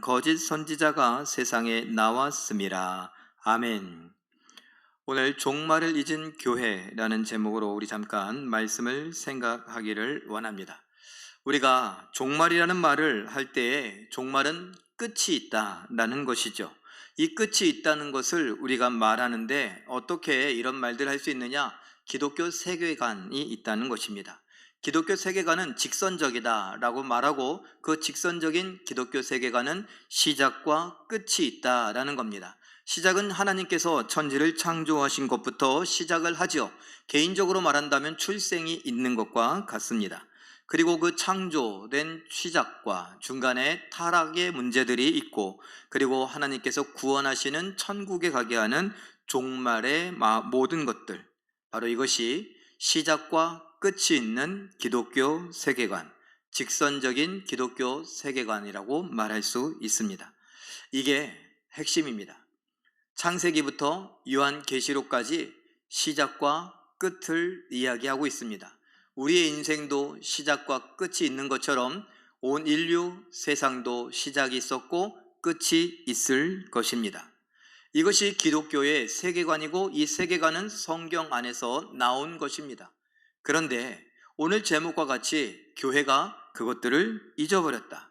거짓 선지자가 세상에 나왔음이라. 아멘. 오늘 종말을 잊은 교회라는 제목으로 우리 잠깐 말씀을 생각하기를 원합니다. 우리가 종말이라는 말을 할 때에 종말은 끝이 있다라는 것이죠. 이 끝이 있다는 것을 우리가 말하는데 어떻게 이런 말들을 할 수 있느냐? 기독교 세계관이 있다는 것입니다. 기독교 세계관은 직선적이다 라고 말하고 그 직선적인 기독교 세계관은 시작과 끝이 있다 라는 겁니다. 시작은 하나님께서 천지를 창조하신 것부터 시작을 하죠. 개인적으로 말한다면 출생이 있는 것과 같습니다. 그리고 그 창조된 시작과 중간에 타락의 문제들이 있고 그리고 하나님께서 구원하시는 천국에 가게 하는 종말의 모든 것들 바로 이것이 시작과 끝이 있는 기독교 세계관, 직선적인 기독교 세계관이라고 말할 수 있습니다. 이게 핵심입니다. 창세기부터 요한계시록까지 시작과 끝을 이야기하고 있습니다. 우리의 인생도 시작과 끝이 있는 것처럼 온 인류 세상도 시작이 있었고 끝이 있을 것입니다. 이것이 기독교의 세계관이고 이 세계관은 성경 안에서 나온 것입니다. 그런데 오늘 제목과 같이 교회가 그것들을 잊어버렸다.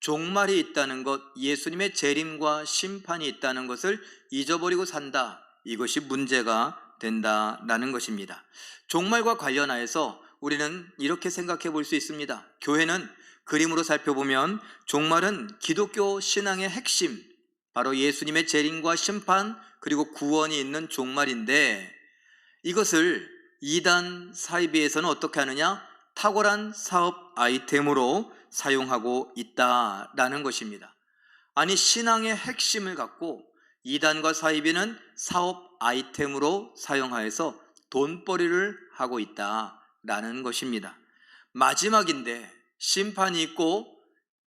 종말이 있다는 것, 예수님의 재림과 심판이 있다는 것을 잊어버리고 산다. 이것이 문제가 된다라는 것입니다. 종말과 관련하여서 우리는 이렇게 생각해 볼 수 있습니다. 교회는 그림으로 살펴보면 종말은 기독교 신앙의 핵심, 바로 예수님의 재림과 심판, 그리고 구원이 있는 종말인데 이것을 이단 사이비에서는 어떻게 하느냐? 탁월한 사업 아이템으로 사용하고 있다라는 것입니다. 아니, 신앙의 핵심을 갖고 이단과 사이비는 사업 아이템으로 사용하여서 돈벌이를 하고 있다라는 것입니다. 마지막인데 심판이 있고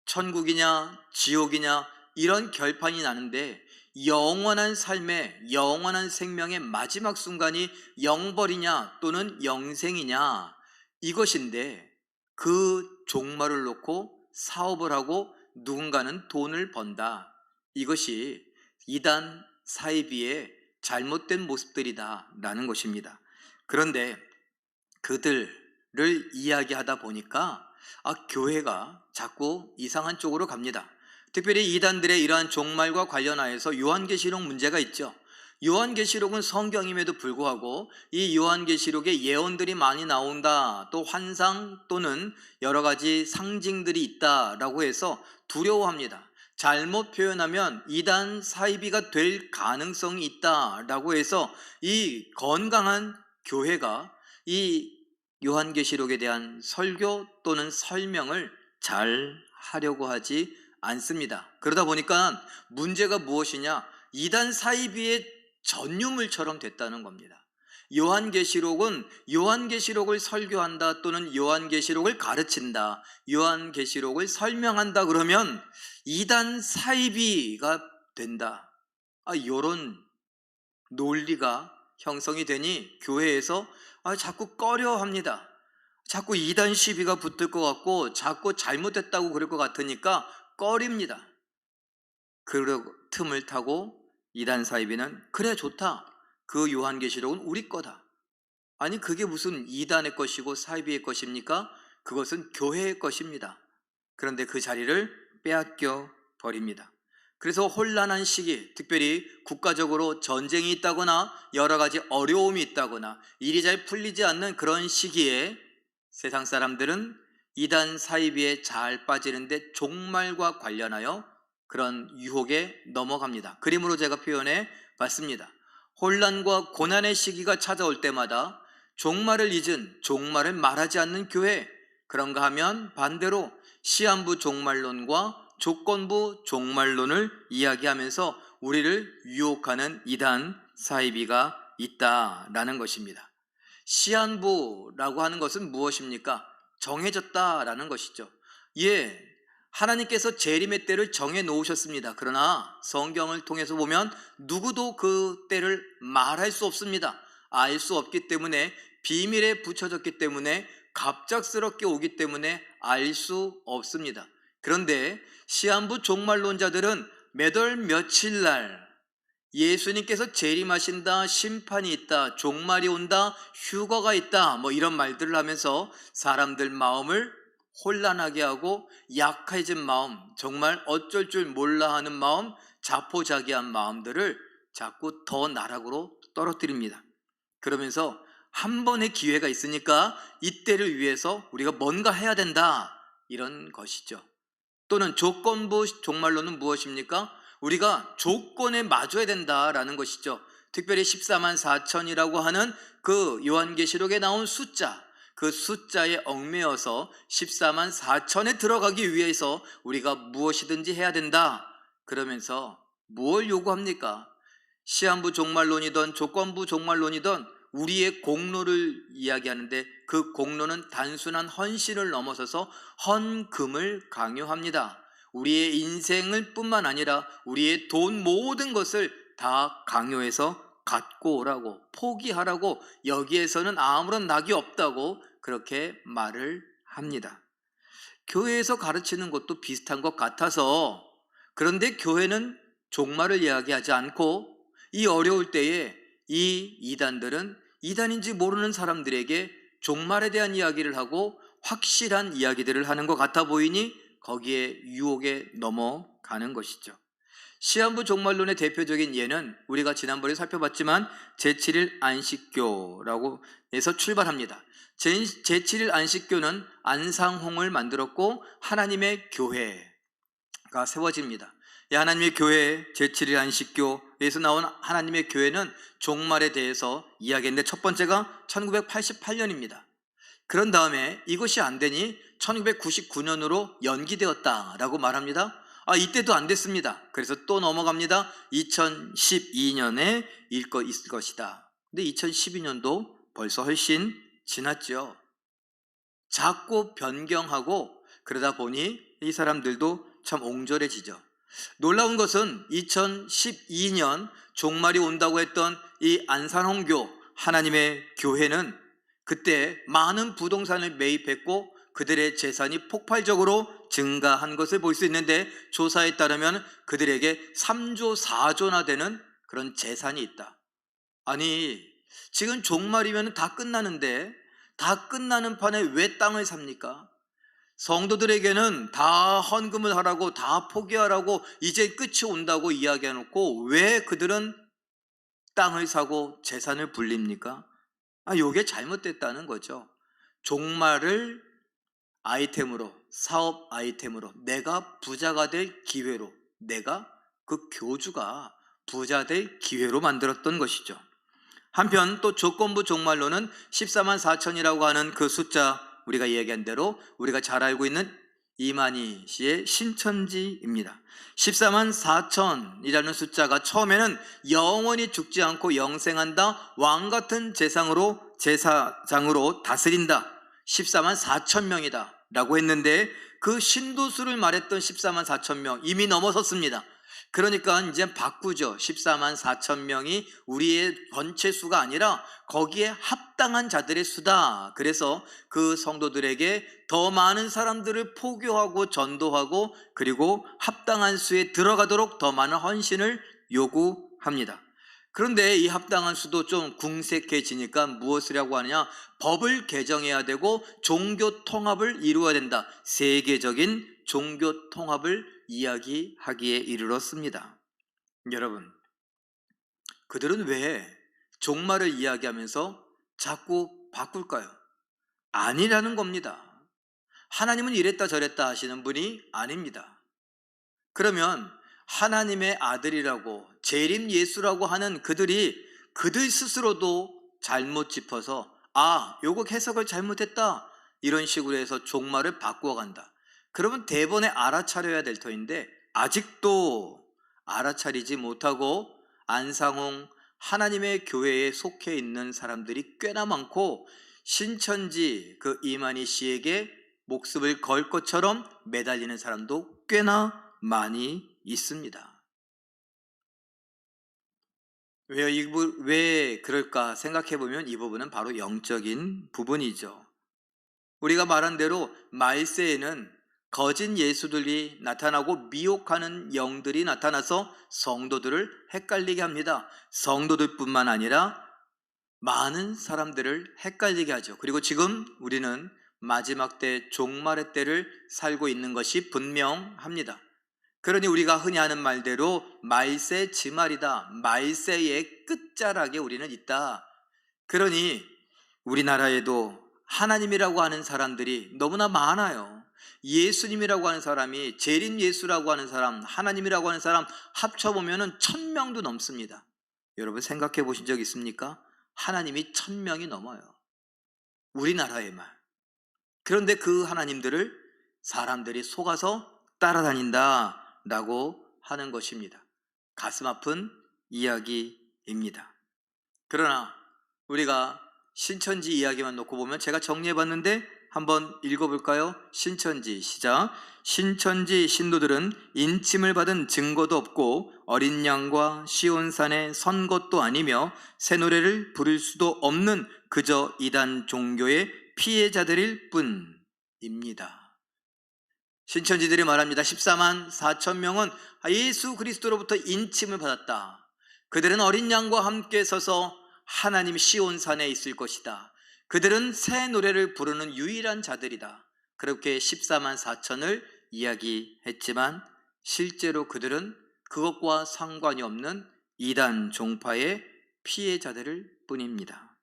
천국이냐 지옥이냐 이런 결판이 나는데 영원한 삶의 영원한 생명의 마지막 순간이 영벌이냐 또는 영생이냐 이것인데 그 종말을 놓고 사업을 하고 누군가는 돈을 번다. 이것이 이단 사이비의 잘못된 모습들이다 라는 것입니다. 그런데 그들을 이야기하다 보니까 아, 교회가 자꾸 이상한 쪽으로 갑니다. 특별히 이단들의 이러한 종말과 관련하여서 요한계시록 문제가 있죠. 요한계시록은 성경임에도 불구하고 이 요한계시록에 예언들이 많이 나온다. 또 환상 또는 여러 가지 상징들이 있다라고 해서 두려워합니다. 잘못 표현하면 이단 사이비가 될 가능성이 있다라고 해서 이 건강한 교회가 이 요한계시록에 대한 설교 또는 설명을 잘 하려고 하지 않습니다. 그러다 보니까 문제가 무엇이냐? 이단 사이비의 전유물처럼 됐다는 겁니다. 요한계시록은 요한계시록을 설교한다 또는 요한계시록을 가르친다, 요한계시록을 설명한다 그러면 이단 사이비가 된다. 아, 요런 논리가 형성이 되니 교회에서 아, 자꾸 꺼려 합니다. 자꾸 이단 시비가 붙을 것 같고 자꾸 잘못됐다고 그럴 것 같으니까 꺼립니다. 그 틈을 타고 이단 사이비는 그래 좋다. 그 요한계시록은 우리 거다. 아니 그게 무슨 이단의 것이고 사이비의 것입니까? 그것은 교회의 것입니다. 그런데 그 자리를 빼앗겨 버립니다. 그래서 혼란한 시기, 특별히 국가적으로 전쟁이 있다거나 여러 가지 어려움이 있다거나 일이 잘 풀리지 않는 그런 시기에 세상 사람들은 이단 사이비에 잘 빠지는데 종말과 관련하여 그런 유혹에 넘어갑니다. 그림으로 제가 표현해 봤습니다. 혼란과 고난의 시기가 찾아올 때마다 종말을 잊은 종말을 말하지 않는 교회 그런가 하면 반대로 시한부 종말론과 조건부 종말론을 이야기하면서 우리를 유혹하는 이단 사이비가 있다라는 것입니다. 시한부라고 하는 것은 무엇입니까? 정해졌다라는 것이죠. 예, 하나님께서 재림의 때를 정해 놓으셨습니다. 그러나 성경을 통해서 보면 누구도 그 때를 말할 수 없습니다. 알 수 없기 때문에 비밀에 붙여졌기 때문에 갑작스럽게 오기 때문에 알 수 없습니다. 그런데 시한부 종말론자들은 몇월 며칠 날 예수님께서 재림하신다, 심판이 있다, 종말이 온다, 휴거가 있다, 뭐 이런 말들을 하면서 사람들 마음을 혼란하게 하고 약해진 마음, 정말 어쩔 줄 몰라 하는 마음, 자포자기한 마음들을 자꾸 더 나락으로 떨어뜨립니다. 그러면서 한 번의 기회가 있으니까 이때를 위해서 우리가 뭔가 해야 된다. 이런 것이죠. 또는 조건부 종말로는 무엇입니까? 우리가 조건에 맞춰야 된다라는 것이죠. 특별히 14만 4천이라고 하는 그 요한계시록에 나온 숫자, 그 숫자에 얽매여서 14만 4천에 들어가기 위해서 우리가 무엇이든지 해야 된다. 그러면서 무엇을 요구합니까? 시한부 종말론이든 조건부 종말론이든 우리의 공로를 이야기하는데 그 공로는 단순한 헌신을 넘어서서 헌금을 강요합니다. 우리의 인생을 뿐만 아니라 우리의 돈 모든 것을 다 강요해서 갖고 오라고 포기하라고 여기에서는 아무런 낙이 없다고 그렇게 말을 합니다. 교회에서 가르치는 것도 비슷한 것 같아서 그런데 교회는 종말을 이야기하지 않고 이 어려울 때에 이 이단들은 이단인지 모르는 사람들에게 종말에 대한 이야기를 하고 확실한 이야기들을 하는 것 같아 보이니 거기에 유혹에 넘어가는 것이죠. 시한부 종말론의 대표적인 예는 우리가 지난번에 살펴봤지만 제7일 안식교라고 해서 출발합니다. 제7일 안식교는 안상홍을 만들었고 하나님의 교회가 세워집니다. 이 하나님의 교회 제7일 안식교에서 나온 하나님의 교회는 종말에 대해서 이야기했는데 첫 번째가 1988년입니다. 그런 다음에 이것이 안 되니 1999년으로 연기되었다라고 말합니다. 아, 이때도 안 됐습니다. 그래서 또 넘어갑니다. 2012년에 일 것, 있을 것이다. 근데 2012년도 벌써 훨씬 지났죠. 자꾸 변경하고 그러다 보니 이 사람들도 참 옹졸해지죠. 놀라운 것은 2012년 종말이 온다고 했던 이 안산홍교 하나님의 교회는 그때 많은 부동산을 매입했고 그들의 재산이 폭발적으로 증가한 것을 볼 수 있는데 조사에 따르면 그들에게 3조 4조나 되는 그런 재산이 있다. 아니 지금 종말이면 다 끝나는데 다 끝나는 판에 왜 땅을 삽니까? 성도들에게는 다 헌금을 하라고 다 포기하라고 이제 끝이 온다고 이야기해놓고 왜 그들은 땅을 사고 재산을 불립니까? 아, 요게 잘못됐다는 거죠. 종말을 아이템으로, 사업 아이템으로, 내가 부자가 될 기회로, 내가 그 교주가 부자 될 기회로 만들었던 것이죠. 한편 또 조건부 종말로는 14만 4천이라고 하는 그 숫자 우리가 이야기한 대로 우리가 잘 알고 있는 이만희 씨의 신천지입니다. 14만 4천이라는 숫자가 처음에는 영원히 죽지 않고 영생한다. 왕 같은 재상으로 제사장으로 다스린다. 14만 4천 명이다. 라고 했는데 그 신도수를 말했던 14만 4천 명 이미 넘어섰습니다. 그러니까 이제 바꾸죠. 14만 4천 명이 우리의 전체 수가 아니라 거기에 합당한 자들의 수다. 그래서 그 성도들에게 더 많은 사람들을 포교하고 전도하고 그리고 합당한 수에 들어가도록 더 많은 헌신을 요구합니다. 그런데 이 합당한 수도 좀 궁색해지니까 무엇이라고 하느냐? 법을 개정해야 되고 종교 통합을 이루어야 된다. 세계적인 종교 통합을 이야기하기에 이르렀습니다. 여러분, 그들은 왜 종말을 이야기하면서 자꾸 바꿀까요? 아니라는 겁니다. 하나님은 이랬다 저랬다 하시는 분이 아닙니다. 그러면 하나님의 아들이라고 재림 예수라고 하는 그들이 그들 스스로도 잘못 짚어서 아, 요거 해석을 잘못했다. 이런 식으로 해서 종말을 바꾸어 간다. 그러면 대번에 알아차려야 될 터인데 아직도 알아차리지 못하고 안상홍 하나님의 교회에 속해 있는 사람들이 꽤나 많고 신천지 그 이만희 씨에게 목숨을 걸 것처럼 매달리는 사람도 꽤나 많이 있습니다. 왜, 왜 그럴까 생각해 보면 이 부분은 바로 영적인 부분이죠. 우리가 말한 대로 말세에는 거짓 예수들이 나타나고 미혹하는 영들이 나타나서 성도들을 헷갈리게 합니다. 성도들뿐만 아니라 많은 사람들을 헷갈리게 하죠. 그리고 지금 우리는 마지막 때 종말의 때를 살고 있는 것이 분명합니다. 그러니 우리가 흔히 하는 말대로 말세 지말이다. 말세의 끝자락에 우리는 있다. 그러니 우리나라에도 하나님이라고 하는 사람들이 너무나 많아요. 예수님이라고 하는 사람이 재림 예수라고 하는 사람, 하나님이라고 하는 사람 합쳐보면 천 명도 넘습니다. 여러분 생각해 보신 적 있습니까? 하나님이 천 명이 넘어요. 우리나라에만. 그런데 그 하나님들을 사람들이 속아서 따라다닌다 라고 하는 것입니다. 가슴 아픈 이야기입니다. 그러나 우리가 신천지 이야기만 놓고 보면 제가 정리해 봤는데 한번 읽어볼까요? 신천지 시작. 신천지 신도들은 인침을 받은 증거도 없고 어린 양과 시온산에 선 것도 아니며 새 노래를 부를 수도 없는 그저 이단 종교의 피해자들일 뿐입니다. 신천지들이 말합니다. 14만 4천 명은 예수 그리스도로부터 인침을 받았다. 그들은 어린 양과 함께 서서 하나님 시온산에 있을 것이다. 그들은 새 노래를 부르는 유일한 자들이다. 그렇게 14만 4천을 이야기했지만 실제로 그들은 그것과 상관이 없는 이단 종파의 피해자들일 뿐입니다.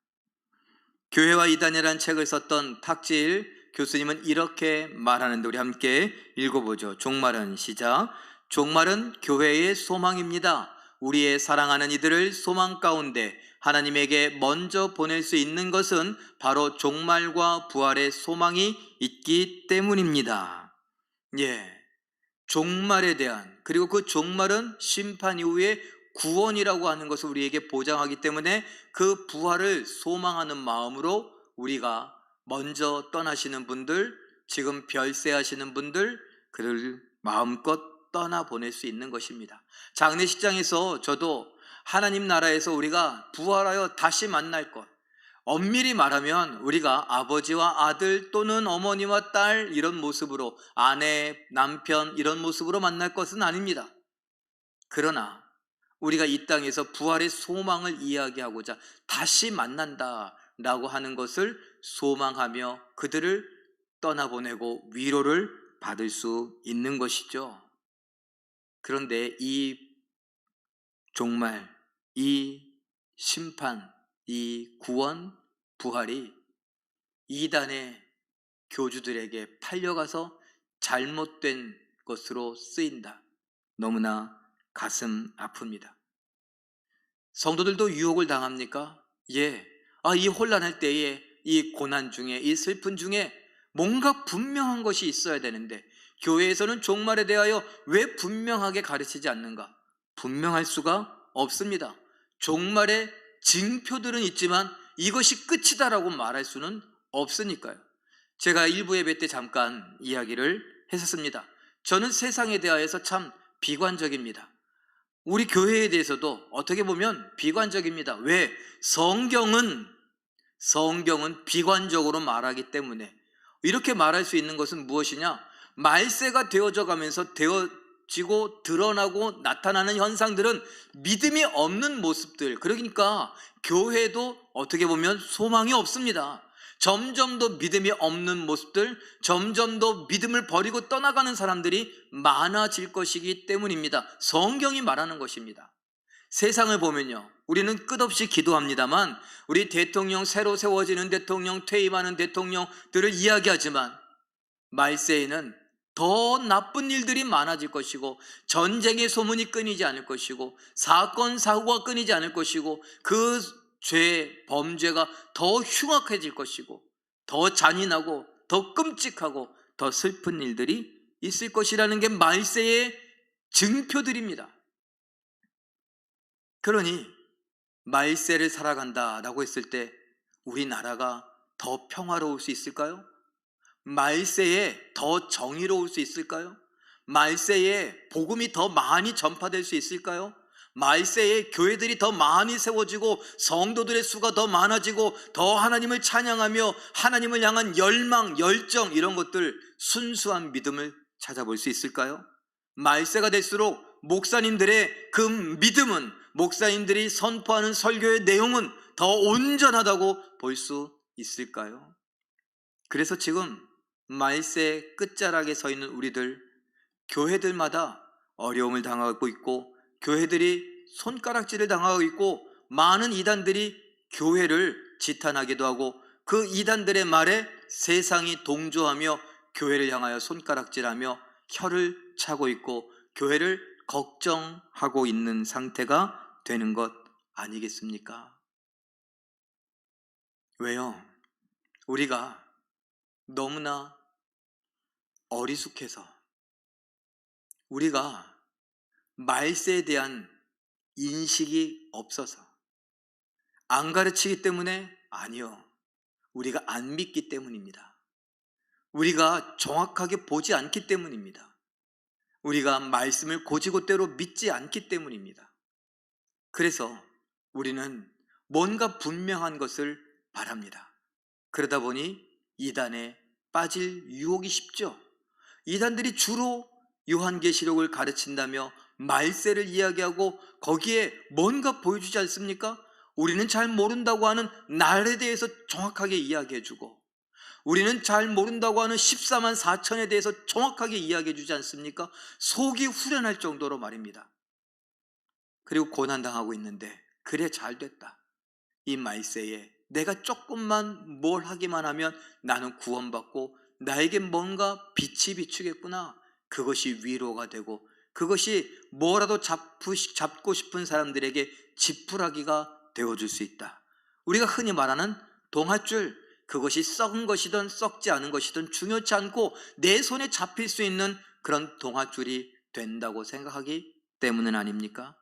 교회와 이단이라는 책을 썼던 탁지일 교수님은 이렇게 말하는데 우리 함께 읽어보죠. 종말은 시작. 종말은 교회의 소망입니다. 우리의 사랑하는 이들을 소망 가운데 하나님에게 먼저 보낼 수 있는 것은 바로 종말과 부활의 소망이 있기 때문입니다. 예. 종말에 대한 그리고 그 종말은 심판 이후에 구원이라고 하는 것을 우리에게 보장하기 때문에 그 부활을 소망하는 마음으로 우리가 먼저 떠나시는 분들, 지금 별세하시는 분들, 그를 마음껏 떠나 보낼 수 있는 것입니다. 장례식장에서 저도 하나님 나라에서 우리가 부활하여 다시 만날 것. 엄밀히 말하면 우리가 아버지와 아들 또는 어머니와 딸 이런 모습으로 아내, 남편 이런 모습으로 만날 것은 아닙니다. 그러나 우리가 이 땅에서 부활의 소망을 이야기하고자 다시 만난다 라고 하는 것을 소망하며 그들을 떠나보내고 위로를 받을 수 있는 것이죠. 그런데 이 종말, 이 심판, 이 구원, 부활이 이단의 교주들에게 팔려가서 잘못된 것으로 쓰인다. 너무나 가슴 아픕니다. 성도들도 유혹을 당합니까? 예. 아, 이 혼란할 때에, 이 고난 중에, 이 슬픈 중에 뭔가 분명한 것이 있어야 되는데, 교회에서는 종말에 대하여 왜 분명하게 가르치지 않는가? 분명할 수가 없습니다. 종말의 징표들은 있지만 이것이 끝이다라고 말할 수는 없으니까요. 제가 일부 예배 때 잠깐 이야기를 했었습니다. 저는 세상에 대하여서 참 비관적입니다. 우리 교회에 대해서도 어떻게 보면 비관적입니다. 왜? 성경은 성경은 비관적으로 말하기 때문에 이렇게 말할 수 있는 것은 무엇이냐? 말세가 되어져 가면서 되어지고 드러나고 나타나는 현상들은 믿음이 없는 모습들. 그러니까 교회도 어떻게 보면 소망이 없습니다. 점점 더 믿음이 없는 모습들, 점점 더 믿음을 버리고 떠나가는 사람들이 많아질 것이기 때문입니다. 성경이 말하는 것입니다. 세상을 보면요. 우리는 끝없이 기도합니다만, 우리 대통령, 새로 세워지는 대통령, 퇴임하는 대통령들을 이야기하지만, 말세에는 더 나쁜 일들이 많아질 것이고, 전쟁의 소문이 끊이지 않을 것이고, 사건, 사고가 끊이지 않을 것이고, 그 죄, 범죄가 더 흉악해질 것이고, 더 잔인하고, 더 끔찍하고, 더 슬픈 일들이 있을 것이라는 게 말세의 증표들입니다. 그러니, 말세를 살아간다라고 했을 때, 우리나라가 더 평화로울 수 있을까요? 말세에 더 정의로울 수 있을까요? 말세에 복음이 더 많이 전파될 수 있을까요? 말세에 교회들이 더 많이 세워지고 성도들의 수가 더 많아지고 더 하나님을 찬양하며 하나님을 향한 열망, 열정 이런 것들 순수한 믿음을 찾아볼 수 있을까요? 말세가 될수록 목사님들의 그 믿음은 목사님들이 선포하는 설교의 내용은 더 온전하다고 볼 수 있을까요? 그래서 지금 말세 끝자락에 서 있는 우리들 교회들마다 어려움을 당하고 있고 교회들이 손가락질을 당하고 있고 많은 이단들이 교회를 지탄하기도 하고 그 이단들의 말에 세상이 동조하며 교회를 향하여 손가락질하며 혀를 차고 있고 교회를 걱정하고 있는 상태가 되는 것 아니겠습니까? 왜요? 우리가 너무나 어리숙해서 우리가 말세에 대한 인식이 없어서 안 가르치기 때문에 아니요. 우리가 안 믿기 때문입니다. 우리가 정확하게 보지 않기 때문입니다. 우리가 말씀을 고지고대로 믿지 않기 때문입니다. 그래서 우리는 뭔가 분명한 것을 바랍니다. 그러다 보니 이단에 빠질 유혹이 쉽죠. 이단들이 주로 요한계시록을 가르친다며 말세를 이야기하고 거기에 뭔가 보여주지 않습니까? 우리는 잘 모른다고 하는 날에 대해서 정확하게 이야기해주고 우리는 잘 모른다고 하는 14만 4천에 대해서 정확하게 이야기해주지 않습니까? 속이 후련할 정도로 말입니다. 그리고 고난당하고 있는데 그래 잘 됐다. 이 말세에 내가 조금만 뭘 하기만 하면 나는 구원받고 나에게 뭔가 빛이 비추겠구나. 그것이 위로가 되고 그것이 뭐라도 잡고, 싶은 사람들에게 지푸라기가 되어줄 수 있다. 우리가 흔히 말하는 동화줄, 그것이 썩은 것이든 썩지 않은 것이든 중요치 않고 내 손에 잡힐 수 있는 그런 동화줄이 된다고 생각하기 때문은 아닙니까?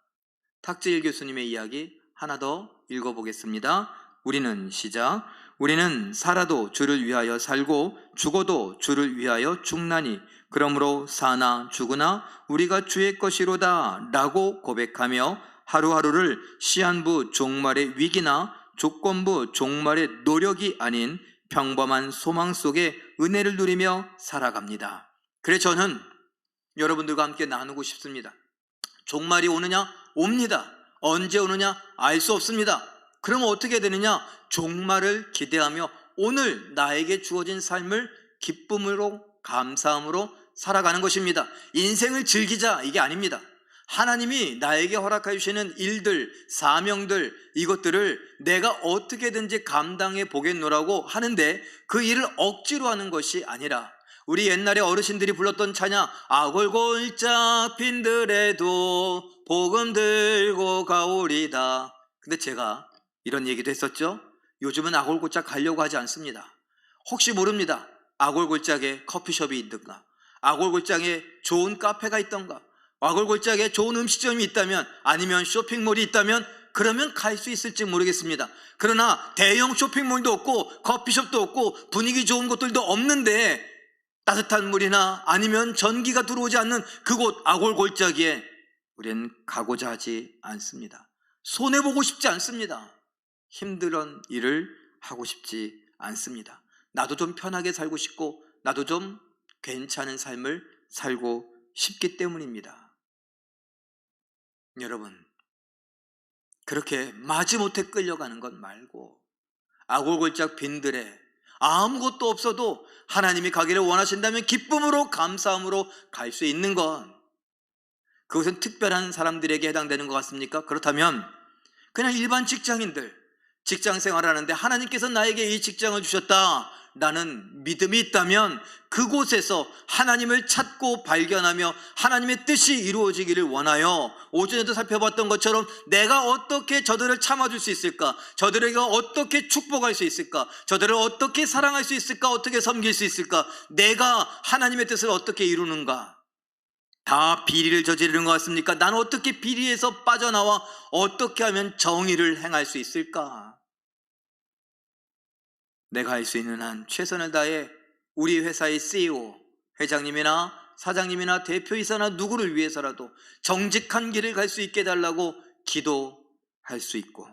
탁재일 교수님의 이야기 하나 더 읽어보겠습니다. 우리는 시작. 우리는 살아도 주를 위하여 살고 죽어도 주를 위하여 죽나니 그러므로 사나 죽으나 우리가 주의 것이로다 라고 고백하며 하루하루를 시한부 종말의 위기나 조건부 종말의 노력이 아닌 평범한 소망 속에 은혜를 누리며 살아갑니다. 그래 저는 여러분들과 함께 나누고 싶습니다. 종말이 오느냐? 옵니다. 언제 오느냐? 알 수 없습니다. 그럼 어떻게 되느냐? 종말을 기대하며 오늘 나에게 주어진 삶을 기쁨으로 감사함으로 살아가는 것입니다. 인생을 즐기자 이게 아닙니다. 하나님이 나에게 허락해 주시는 일들, 사명들 이것들을 내가 어떻게든지 감당해 보겠노라고 하는데 그 일을 억지로 하는 것이 아니라 우리 옛날에 어르신들이 불렀던 찬양 아골골짝 빈들에도 복음 들고 가오리다. 근데 제가 이런 얘기도 했었죠. 요즘은 아골골짝 가려고 하지 않습니다. 혹시 모릅니다. 아골골짝에 커피숍이 있든가, 아골골짝에 좋은 카페가 있던가, 아골골짝에 좋은 음식점이 있다면, 아니면 쇼핑몰이 있다면, 그러면 갈 수 있을지 모르겠습니다. 그러나 대형 쇼핑몰도 없고, 커피숍도 없고, 분위기 좋은 곳들도 없는데, 따뜻한 물이나 아니면 전기가 들어오지 않는 그곳 아골골짜기에 우리는 가고자 하지 않습니다. 손해보고 싶지 않습니다. 힘든 일을 하고 싶지 않습니다. 나도 좀 편하게 살고 싶고, 나도 좀 괜찮은 삶을 살고 싶기 때문입니다. 여러분, 그렇게 마지못해 끌려가는 것 말고, 아골골짝 빈들에 아무것도 없어도 하나님이 가기를 원하신다면 기쁨으로 감사함으로 갈 수 있는 것. 그것은 특별한 사람들에게 해당되는 것 같습니까? 그렇다면 그냥 일반 직장인들, 직장 생활하는데 하나님께서 나에게 이 직장을 주셨다. 라는 믿음이 있다면 그곳에서 하나님을 찾고 발견하며 하나님의 뜻이 이루어지기를 원하여 오전에도 살펴봤던 것처럼 내가 어떻게 저들을 참아줄 수 있을까? 저들에게 어떻게 축복할 수 있을까? 저들을 어떻게 사랑할 수 있을까? 어떻게 섬길 수 있을까? 내가 하나님의 뜻을 어떻게 이루는가? 다 비리를 저지르는 것 같습니까? 나는 어떻게 비리에서 빠져나와 어떻게 하면 정의를 행할 수 있을까? 내가 할 수 있는 한 최선을 다해 우리 회사의 CEO, 회장님이나 사장님이나 대표이사나 누구를 위해서라도 정직한 길을 갈 수 있게 해달라고 기도할 수 있고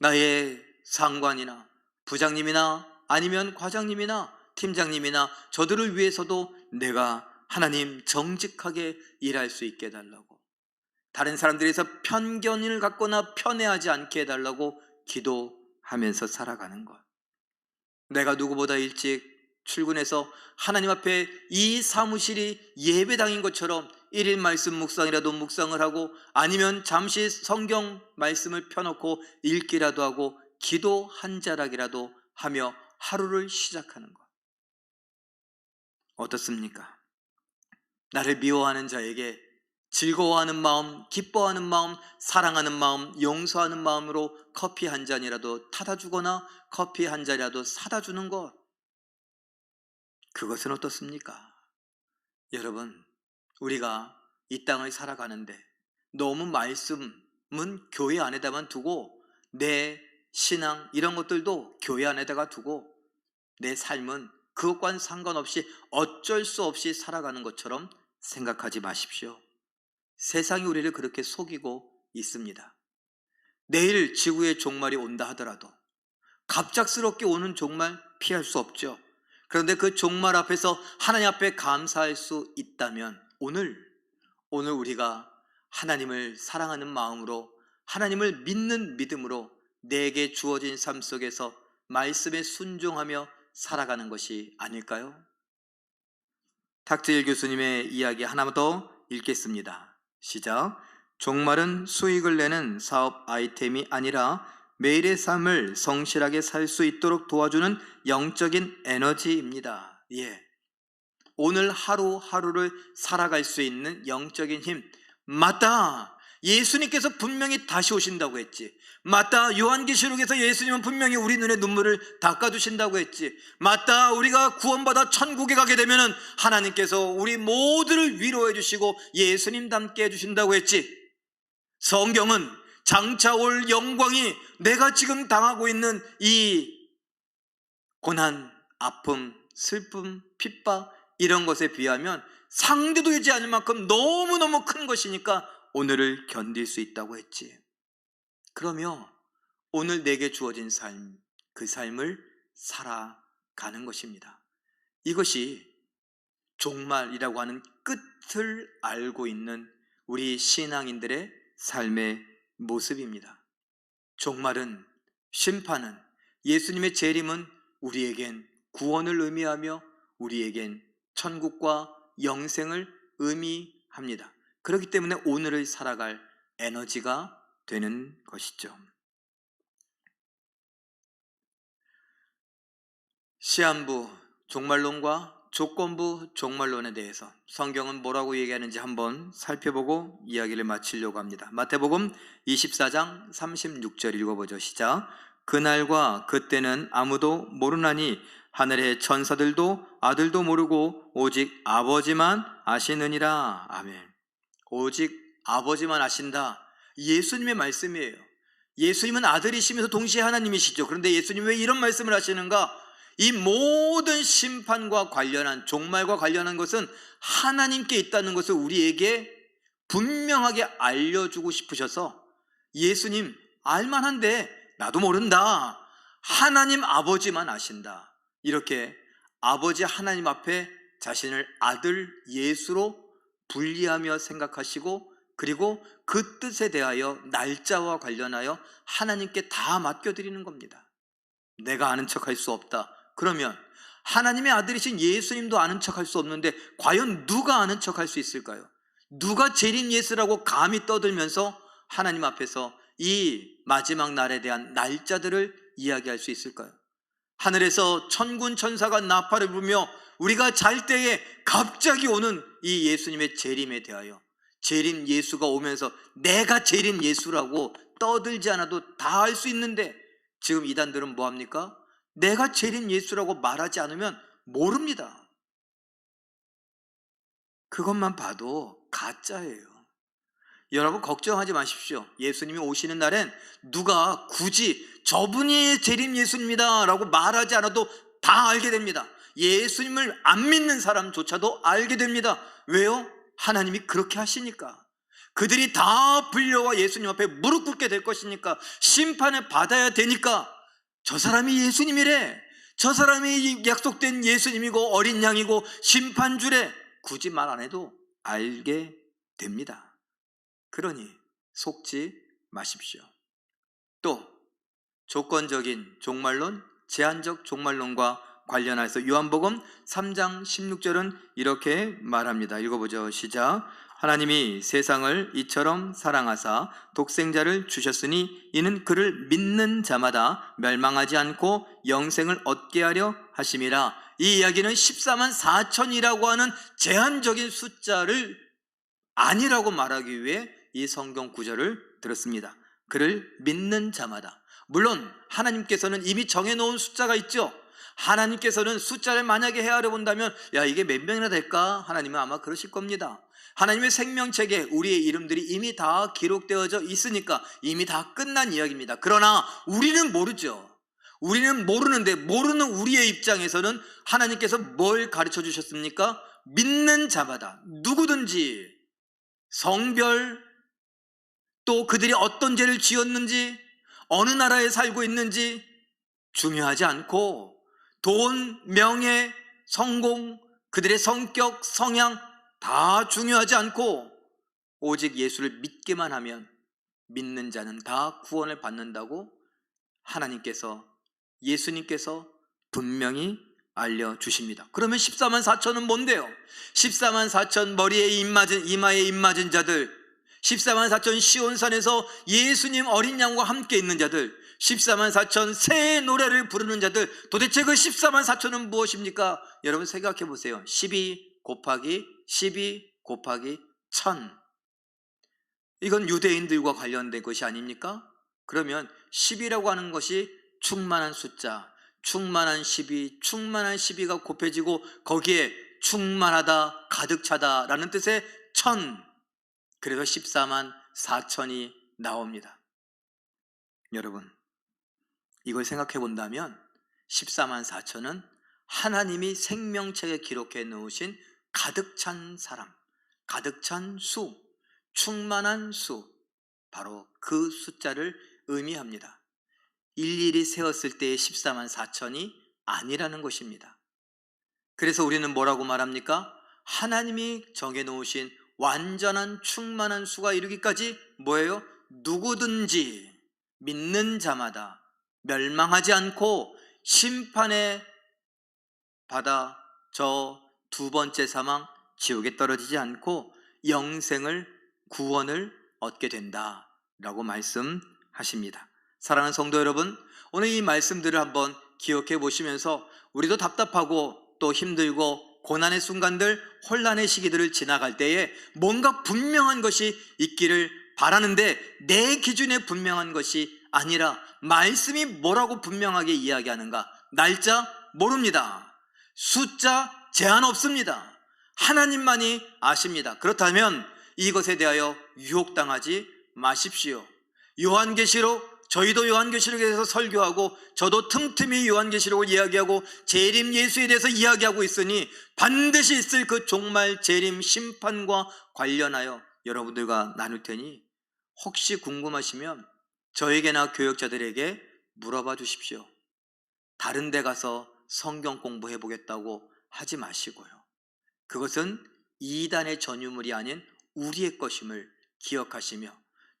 나의 상관이나 부장님이나 아니면 과장님이나 팀장님이나 저들을 위해서도 내가 하나님 정직하게 일할 수 있게 해달라고 다른 사람들에서 편견을 갖거나 편애하지 않게 해달라고 기도하면서 살아가는 것. 내가 누구보다 일찍 출근해서 하나님 앞에 이 사무실이 예배당인 것처럼 일일 말씀 묵상이라도 묵상을 하고 아니면 잠시 성경 말씀을 펴놓고 읽기라도 하고 기도 한 자락이라도 하며 하루를 시작하는 것. 어떻습니까? 나를 미워하는 자에게 즐거워하는 마음, 기뻐하는 마음, 사랑하는 마음, 용서하는 마음으로 커피 한 잔이라도 타다 주거나 커피 한 잔이라도 사다 주는 것. 그것은 어떻습니까? 여러분, 우리가 이 땅을 살아가는데 너무 말씀은 교회 안에다만 두고 내 신앙 이런 것들도 교회 안에다가 두고 내 삶은 그것과는 상관없이 어쩔 수 없이 살아가는 것처럼 생각하지 마십시오. 세상이 우리를 그렇게 속이고 있습니다. 내일 지구의 종말이 온다 하더라도 갑작스럽게 오는 종말 피할 수 없죠. 그런데 그 종말 앞에서 하나님 앞에 감사할 수 있다면 오늘 오늘 우리가 하나님을 사랑하는 마음으로 하나님을 믿는 믿음으로 내게 주어진 삶 속에서 말씀에 순종하며 살아가는 것이 아닐까요? 탁재일 교수님의 이야기 하나만 더 읽겠습니다. 시작. 종말은 수익을 내는 사업 아이템이 아니라 매일의 삶을 성실하게 살 수 있도록 도와주는 영적인 에너지입니다. 예. 오늘 하루하루를 살아갈 수 있는 영적인 힘. 맞다. 예수님께서 분명히 다시 오신다고 했지. 맞다. 요한계시록에서 예수님은 분명히 우리 눈에 눈물을 닦아주신다고 했지. 맞다. 우리가 구원받아 천국에 가게 되면은 하나님께서 우리 모두를 위로해 주시고 예수님 닮게 해주신다고 했지. 성경은 장차 올 영광이 내가 지금 당하고 있는 이 고난, 아픔, 슬픔, 핍박 이런 것에 비하면 상대도 되지 않을 만큼 너무너무 큰 것이니까 오늘을 견딜 수 있다고 했지. 그러며 오늘 내게 주어진 삶, 그 삶을 살아가는 것입니다. 이것이 종말이라고 하는 끝을 알고 있는 우리 신앙인들의 삶의 모습입니다. 종말은 심판은 예수님의 재림은 우리에겐 구원을 의미하며 우리에겐 천국과 영생을 의미합니다. 그렇기 때문에 오늘을 살아갈 에너지가 되는 것이죠. 시한부 종말론과 조건부 종말론에 대해서 성경은 뭐라고 얘기하는지 한번 살펴보고 이야기를 마치려고 합니다. 마태복음 24장 36절 읽어보죠. 시작. 그날과 그때는 아무도 모르나니 하늘의 천사들도 아들도 모르고 오직 아버지만 아시느니라. 아멘. 오직 아버지만 아신다. 예수님의 말씀이에요. 예수님은 아들이시면서 동시에 하나님이시죠. 그런데 예수님 왜 이런 말씀을 하시는가? 이 모든 심판과 관련한 종말과 관련한 것은 하나님께 있다는 것을 우리에게 분명하게 알려주고 싶으셔서 예수님 알만한데 나도 모른다. 하나님 아버지만 아신다. 이렇게 아버지 하나님 앞에 자신을 아들 예수로 분리하며 생각하시고 그리고 그 뜻에 대하여 날짜와 관련하여 하나님께 다 맡겨드리는 겁니다. 내가 아는 척 할 수 없다. 그러면 하나님의 아들이신 예수님도 아는 척 할 수 없는데 과연 누가 아는 척 할 수 있을까요? 누가 재림 예수라고 감히 떠들면서 하나님 앞에서 이 마지막 날에 대한 날짜들을 이야기할 수 있을까요? 하늘에서 천군 천사가 나팔을 불며 우리가 잘 때에 갑자기 오는 이 예수님의 재림에 대하여 재림 예수가 오면서 내가 재림 예수라고 떠들지 않아도 다 알 수 있는데 지금 이단들은 뭐 합니까? 내가 재림 예수라고 말하지 않으면 모릅니다. 그것만 봐도 가짜예요. 여러분 걱정하지 마십시오. 예수님이 오시는 날엔 누가 굳이 저분이 재림 예수입니다 라고 말하지 않아도 다 알게 됩니다. 예수님을 안 믿는 사람조차도 알게 됩니다. 왜요? 하나님이 그렇게 하시니까. 그들이 다 불려와 예수님 앞에 무릎 꿇게 될 것이니까 심판을 받아야 되니까 저 사람이 예수님이래. 저 사람이 약속된 예수님이고 어린 양이고 심판주래. 굳이 말 안 해도 알게 됩니다. 그러니 속지 마십시오. 또 조건적인 종말론, 제한적 종말론과 관련해서 요한복음 3장 16절은 이렇게 말합니다. 읽어보죠. 시작. 하나님이 세상을 이처럼 사랑하사 독생자를 주셨으니 이는 그를 믿는 자마다 멸망하지 않고 영생을 얻게 하려 하심이라. 이 이야기는 14만 4천이라고 하는 제한적인 숫자를 아니라고 말하기 위해 이 성경 구절을 들었습니다. 그를 믿는 자마다. 물론 하나님께서는 이미 정해놓은 숫자가 있죠. 하나님께서는 숫자를 만약에 헤아려 본다면 야 이게 몇 명이나 될까? 하나님은 아마 그러실 겁니다. 하나님의 생명책에 우리의 이름들이 이미 다 기록되어져 있으니까 이미 다 끝난 이야기입니다. 그러나 우리는 모르죠. 우리는 모르는데 모르는 우리의 입장에서는 하나님께서 뭘 가르쳐 주셨습니까? 믿는 자마다 누구든지 성별 또 그들이 어떤 죄를 지었는지 어느 나라에 살고 있는지 중요하지 않고 돈, 명예, 성공, 그들의 성격, 성향 다 중요하지 않고 오직 예수를 믿기만 하면 믿는 자는 다 구원을 받는다고 하나님께서 예수님께서 분명히 알려주십니다. 그러면 14만 4천은 뭔데요? 14만 4천 머리에 입 맞은, 이마에 입 맞은 자들, 14만 4천 시온산에서 예수님 어린 양과 함께 있는 자들, 14만 4천 새 노래를 부르는 자들, 도대체 그 14만 4천은 무엇입니까? 여러분 생각해 보세요. 12 곱하기 12 곱하기 1000. 이건 유대인들과 관련된 것이 아닙니까? 그러면 10이라고 하는 것이 충만한 숫자, 충만한 12, 충만한 12가 곱해지고 거기에 충만하다, 가득 차다 라는 뜻의 천. 그래서 14만 4천이 나옵니다. 여러분, 이걸 생각해 본다면 14만 4천은 하나님이 생명책에 기록해 놓으신 가득 찬 사람, 가득 찬 수, 충만한 수, 바로 그 숫자를 의미합니다. 일일이 세었을 때의 14만 4천이 아니라는 것입니다. 그래서 우리는 뭐라고 말합니까? 하나님이 정해놓으신 완전한 충만한 수가 이르기까지 뭐예요? 누구든지 믿는 자마다 멸망하지 않고 심판에 받아 저두 번째 사망 지옥에 떨어지지 않고 영생을 구원을 얻게 된다라고 말씀하십니다. 사랑하는 성도 여러분, 오늘 이 말씀들을 한번 기억해 보시면서 우리도 답답하고 또 힘들고 고난의 순간들, 혼란의 시기들을 지나갈 때에 뭔가 분명한 것이 있기를 바라는데 내 기준에 분명한 것이 아니라 말씀이 뭐라고 분명하게 이야기하는가? 날짜 모릅니다. 숫자 제한 없습니다. 하나님만이 아십니다. 그렇다면 이것에 대하여 유혹당하지 마십시오. 요한계시록 저희도 요한계시록에 대해서 설교하고 저도 틈틈이 요한계시록을 이야기하고 재림 예수에 대해서 이야기하고 있으니 반드시 있을 그 종말 재림 심판과 관련하여 여러분들과 나눌 테니 혹시 궁금하시면 저에게나 교역자들에게 물어봐 주십시오. 다른 데 가서 성경 공부해 보겠다고 하지 마시고요. 그것은 이단의 전유물이 아닌 우리의 것임을 기억하시며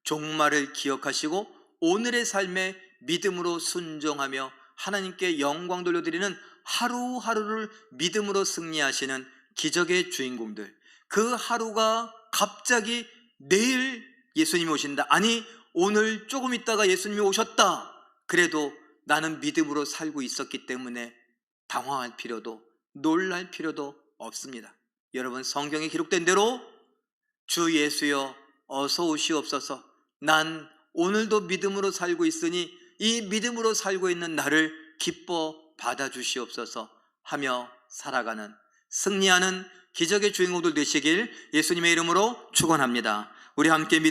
종말을 기억하시고 오늘의 삶에 믿음으로 순종하며 하나님께 영광 돌려드리는 하루하루를 믿음으로 승리하시는 기적의 주인공들. 그 하루가 갑자기 내일 예수님이 오신다. 아니, 오늘 조금 있다가 예수님이 오셨다. 그래도 나는 믿음으로 살고 있었기 때문에 당황할 필요도 놀랄 필요도 없습니다. 여러분 성경에 기록된 대로 주 예수여 어서 오시옵소서. 난 오늘도 믿음으로 살고 있으니 이 믿음으로 살고 있는 나를 기뻐 받아주시옵소서 하며 살아가는 승리하는 기적의 주인공들 되시길 예수님의 이름으로 축원합니다. 우리 함께 믿